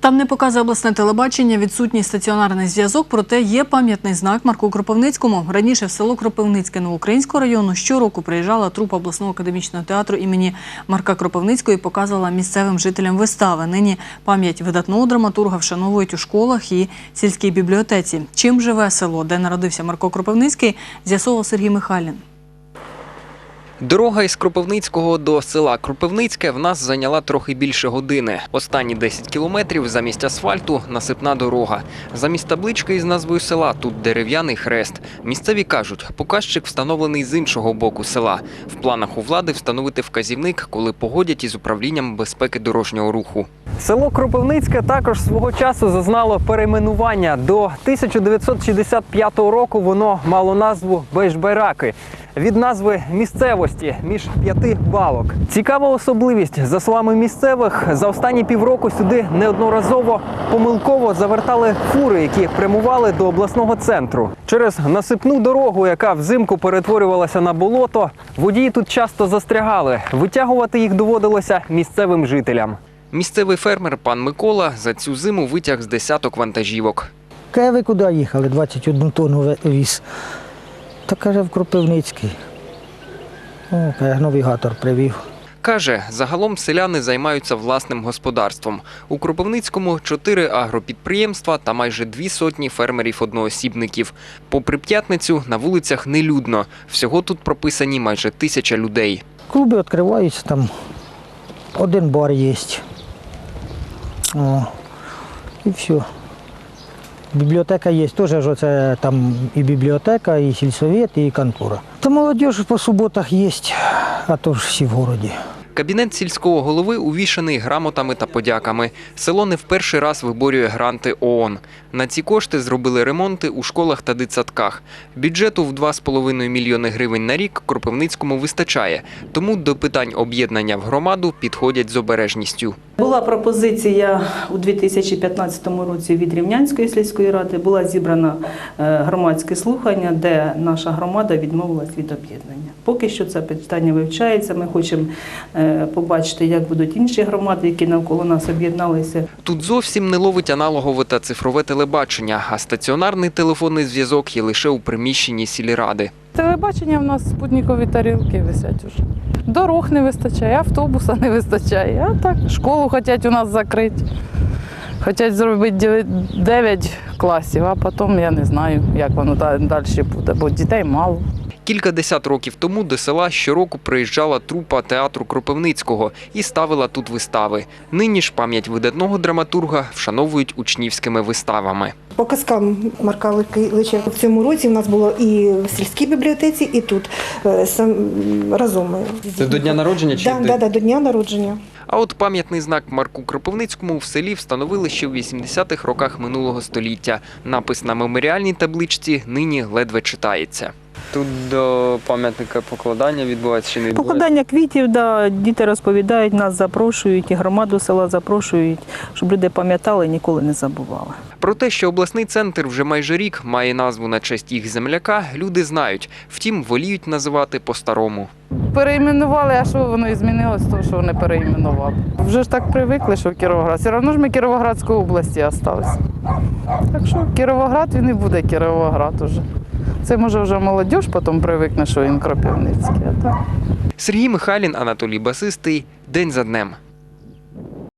Там не показує обласне телебачення, відсутній стаціонарний зв'язок, проте є пам'ятний знак Марку Кропивницькому. Раніше в село Кропивницьке Новоукраїнського району щороку приїжджала трупа обласного академічного театру імені Марка Кропивницького і показувала місцевим жителям вистави. Нині пам'ять видатного драматурга вшановують у школах і сільській бібліотеці. Чим живе село, де народився Марко Кропивницький, з'ясовував Сергій Михайлін. Дорога із Кропивницького до села Кропивницьке в нас зайняла трохи більше години. Останні 10 кілометрів замість асфальту насипна дорога. Замість таблички із назвою села тут дерев'яний хрест. Місцеві кажуть, показчик встановлений з іншого боку села. В планах у влади встановити вказівник, коли погодять із управлінням безпеки дорожнього руху. Село Кропивницьке також свого часу зазнало перейменування. До 1965 року воно мало назву Бейшбайраки від назви місцевості між п'яти балок. Цікава особливість за словами місцевих, за останні півроку сюди неодноразово помилково завертали фури, які прямували до обласного центру. Через насипну дорогу, яка взимку перетворювалася на болото, водії тут часто застрягали. Витягувати їх доводилося місцевим жителям. Місцевий фермер пан Микола за цю зиму витяг з десяток вантажівок. Ви куди їхали? 21 тонну віз. Та каже, в Кропивницький. О, каже, навігатор привів. Каже, загалом селяни займаються власним господарством. У Кропивницькому чотири агропідприємства та майже дві сотні фермерів-одноосібників. Попри п'ятницю на вулицях нелюдно. Всього тут прописані майже тисяча людей. Клуби відкриваються, там один бар є. О, і все. Бібліотека є, теж оце там і бібліотека, і сільсовет, і контора. Та молодь по суботах є, а то ж всі в городі. Кабінет сільського голови увішаний грамотами та подяками. Село не в перший раз виборює гранти ООН. На ці кошти зробили ремонти у школах та дитсадках. Бюджету в 2,5 мільйони гривень на рік Кропивницькому вистачає, тому до питань об'єднання в громаду підходять з обережністю. Була пропозиція у 2015 році від Рівнянської сільської ради. Була зібрана е, громадське слухання, де наша громада відмовилась від об'єднання. Поки що це питання вивчається. Ми хочемо е, побачити, як будуть інші громади, які навколо нас об'єдналися. Тут зовсім не ловить аналогове та цифрове телебачення, а стаціонарний телефонний зв'язок є лише у приміщенні сільради. Телебачення в нас спутникові тарілки висять уже. Дорог не вистачає, автобуса не вистачає. А так, школу хочуть у нас закрити. Хочуть зробити 9 класів, а потім я не знаю, як воно далі буде, бо дітей мало. Кілька десят років тому до села щороку приїжджала трупа театру Кропивницького і ставила тут вистави. Нині ж пам'ять видатного драматурга вшановують учнівськими виставами. По казкам Марка Лича в цьому році в нас було і в сільській бібліотеці, і тут е, сам разом. Це до дня народження чи да, да, да, до дня народження. А от пам'ятний знак Марку Кропивницькому в селі встановили ще в 80-х роках минулого століття. Напис на меморіальній табличці нині ледве читається. Тут до пам'ятника покладання відбувається чи не відбувається? Покладання квітів, да, діти розповідають, нас запрошують, і громаду села запрошують, щоб люди пам'ятали і ніколи не забували. Про те, що обласний центр вже майже рік має назву на честь їх земляка, люди знають. Втім, воліють називати по-старому. Переіменували, а що воно і змінилось, то що не переіменували. Вже ж так привикли, що в Кіровоград. Все одно ж ми Кіровоградської області залишилися. Так що Кіровоград він і буде Кіровоград уже. Це може вже молодь потім привикне, що він Кропивницький. Сергій Михайлін, Анатолій Басистий. День за днем.